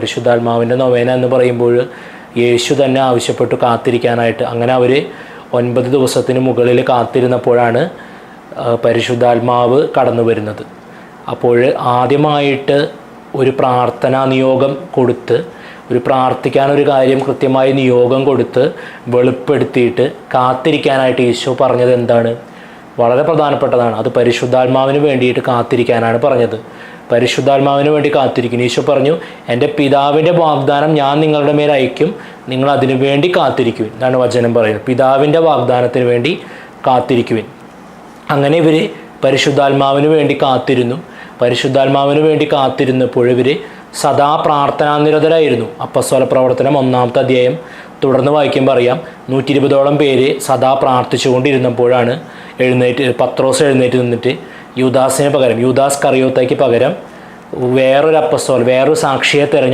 പരിശുദ്ധാത്മാവിന്റെ നൊവേന എന്ന് പറയുമ്പോൾ യേശു തന്നെ ആവശ്യപ്പെട്ടു കാത്തിരിക്കാനായിട്ട്. അങ്ങനെ അവർ ഒൻപത് ദിവസത്തിന് മുകളിൽ കാത്തിരുന്നപ്പോഴാണ് പരിശുദ്ധാത്മാവ് കടന്നു വരുന്നത്. അപ്പോൾ ആദ്യമായിട്ട് ഒരു പ്രാർത്ഥനാ നിയോഗം കൊടുത്ത് ഒരു പ്രാർത്ഥിക്കാനൊരു കാര്യം കൃത്യമായി നിയോഗം കൊടുത്ത് വെളിപ്പെടുത്തിയിട്ട് കാത്തിരിക്കാനായിട്ട് യേശു പറഞ്ഞത് എന്താണ്? വളരെ പ്രധാനപ്പെട്ടതാണ്. അത് പരിശുദ്ധാത്മാവിന് വേണ്ടിയിട്ട് കാത്തിരിക്കാനാണ് പറഞ്ഞത്. പരിശുദ്ധാത്മാവിന് വേണ്ടി കാത്തിരിക്കുന്നു. ഈശോ പറഞ്ഞു എന്റെ പിതാവിന്റെ വാഗ്ദാനം ഞാൻ നിങ്ങളുടെ മേൽ അയക്കും നിങ്ങൾ അതിനു വേണ്ടി കാത്തിരിക്കുവിൻ. എന്നാണ് വചനം പറയുന്നത്. പിതാവിന്റെ വാഗ്ദാനത്തിന് വേണ്ടി കാത്തിരിക്കുവിൻ. അങ്ങനെ ഇവർ പരിശുദ്ധാത്മാവിന് വേണ്ടി കാത്തിരുന്നു. പരിശുദ്ധാത്മാവിന് വേണ്ടി കാത്തിരുന്നപ്പോൾ ഇവർ സദാ പ്രാർത്ഥനാനിരതരായിരുന്നു. അപ്പസ്വല പ്രവർത്തനം ഒന്നാമത്തെ അധ്യായം തുടർന്ന് വായിക്കുമ്പോൾ അറിയാം നൂറ്റി ഇരുപതോളം പേര് സദാ പ്രാർത്ഥിച്ചുകൊണ്ടിരുന്നപ്പോഴാണ് എഴുന്നേറ്റ് പത്രോസ് എഴുന്നേറ്റ് നിന്നിട്ട് യുദാസിന് പകരം യുദാസ് കറിയോത്തേക്ക് പകരം വേറൊരു അപ്പസ്തോൽ വേറൊരു സാക്ഷിയെ തിരഞ്ഞെടുത്തു